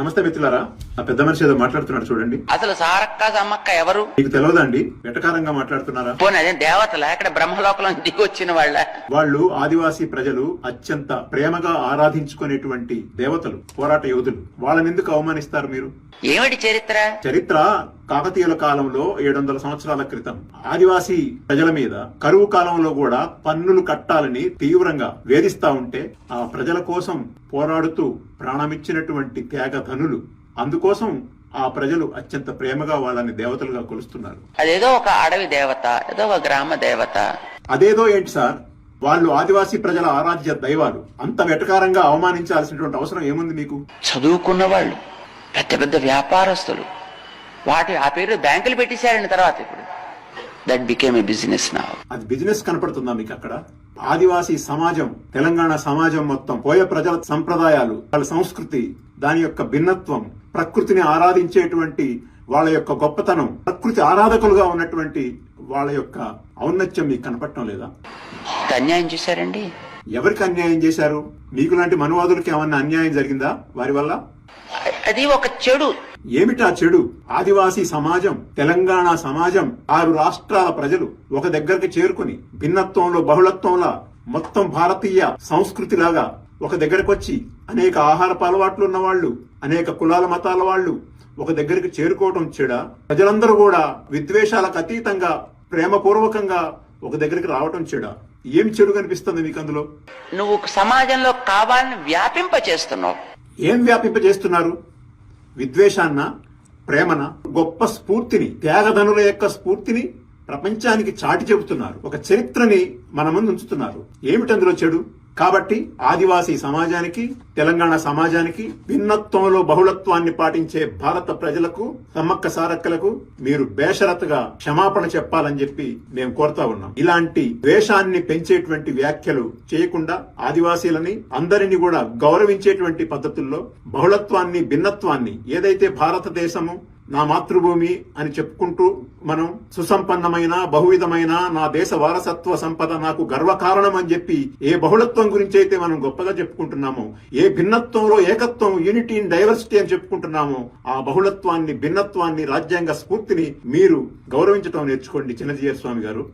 నమస్తే మిత్రులారా ఆ పెద్ద మనిషి ఏదో మాట్లాడుతున్నాడు చూడండి. అసలు సారక్క సమ్మక్క ఎవరు? మీకు తెలియదండి వెటకారంగా మాట్లాడుతున్నారా? పోనీ అదే దేవతల? ఇక్కడ బ్రహ్మలోకంలో దిగి వచ్చిన వాళ్ళ? వాళ్ళు ఆదివాసీ ప్రజలు అత్యంత ప్రేమగా ఆరాధించుకునేటువంటి దేవతలు పోరాట యోధులు. వాళ్ళని ఎందుకు అవమానిస్తారు మీరు? ఏమిటి చరిత్ర? చరిత్ర కాకతీయుల కాలంలో ఏడు వందల సంవత్సరాల క్రితం. ఆదివాసీ ప్రజల మీద కరువు కాలంలో కూడా పన్నులు కట్టాలని తీవ్రంగా వేధిస్తా ఉంటే ఆ ప్రజల కోసం పోరాడుతూ ప్రాణమిచ్చినటువంటి త్యాగధనులు అందుకోసం ఆ ప్రజలు అత్యంత ప్రేమగా వాళ్ళని దేవతలుగా కొలుస్తున్నారు. అదేదో ఒక అడవి దేవత ఏదో ఒక గ్రామ దేవత. అదేదో ఏంటి సార్? వాళ్ళు ఆదివాసీ ప్రజల ఆరాధ్య దైవాలు. అంత వెటకారంగా అవమానించాల్సినటువంటి అవసరం ఏముంది మీకు? చదువుకున్న వాళ్ళు పెద్ద పెద్ద వ్యాపారస్తులు. వాటి ఆ పేరు బ్యాంకులు పెట్టేశారండి తర్వాత ఇప్పుడు. దట్ బికేమ్ ఏ బిజినెస్ నా అది బిజినెస్ కనపడుతుందా మీకు అక్కడ? ఆదివాసీ సమాజం తెలంగాణ సమాజం మొత్తం పోయే ప్రజల సంప్రదాయాలు వాళ్ళ సంస్కృతి దాని యొక్క భిన్నత్వం ప్రకృతిని ఆరాధించేటువంటి వాళ్ళ యొక్క గొప్పతనం ప్రకృతి ఆరాధకులుగా ఉన్నటువంటి వాళ్ళ యొక్క ఔన్నత్యం మీకు కనపడటం లేదా? అన్యాయం చేశారండి? ఎవరికి అన్యాయం చేశారు? మీకు లాంటి మనువాదులకి ఏమన్నా అన్యాయం జరిగిందా వారి వల్ల? అది ఒక చెడు. ఏమిటా చెడు? ఆదివాసీ సమాజం తెలంగాణ సమాజం ఆరు రాష్ట్రాల ప్రజలు ఒక దగ్గరికి చేరుకుని భిన్నత్వంలో బహుళత్వంలా మొత్తం భారతీయ సంస్కృతి లాగా ఒక దగ్గరకు వచ్చి అనేక ఆహారపు అలవాట్లు ఉన్న వాళ్ళు అనేక కులాల మతాల వాళ్ళు ఒక దగ్గరికి చేరుకోవటం చెడ? ప్రజలందరూ కూడా విద్వేషాలకు అతీతంగా ప్రేమపూర్వకంగా ఒక దగ్గరికి రావటం చెడ? ఏం చెడు కనిపిస్తుంది మీకు అందులో? నువ్వు సమాజంలో కావాలని వ్యాపింప చేస్తున్నావు ఏం వ్యాపింపజేస్తున్నారు? విద్వేషాన్న ప్రేమన గొప్ప స్ఫూర్తిని త్యాగధనుల యొక్క స్ఫూర్తిని ప్రపంచానికి చాటి చెబుతున్నారు. ఒక చరిత్రని మన ముందు ఉంచుతున్నారు. ఏమిటందులో చెడు? కాబట్టి ఆదివాసీ సమాజానికి తెలంగాణ సమాజానికి భిన్నత్వంలో బహుళత్వాన్ని పాటించే భారత ప్రజలకు సమ్మక్క సారక్కలకు మీరు బేషరతుగా క్షమాపణ చెప్పాలని చెప్పి మేము కోరుతా ఉన్నాం. ఇలాంటి ద్వేషాన్ని పెంచేటువంటి వ్యాఖ్యలు చేయకుండా ఆదివాసీలని అందరినీ కూడా గౌరవించేటువంటి పద్ధతుల్లో బహుళత్వాన్ని భిన్నత్వాన్ని ఏదైతే భారతదేశము నా మాతృభూమి అని చెప్పుకుంటూ మనం సుసంపన్నమైన బహువిధమైన నా దేశ వారసత్వ సంపద నాకు గర్వకారణం అని చెప్పి ఏ బహుళత్వం గురించి అయితే మనం గొప్పగా చెప్పుకుంటున్నామో ఏ భిన్నత్వంలో ఏకత్వం యూనిటీ ఇన్ డైవర్సిటీ అని చెప్పుకుంటున్నామో ఆ బహుళత్వాన్ని భిన్నత్వాన్ని రాజ్యాంగ స్ఫూర్తిని మీరు గౌరవించడం నేర్చుకోండి చిన్నజీయ స్వామి గారు.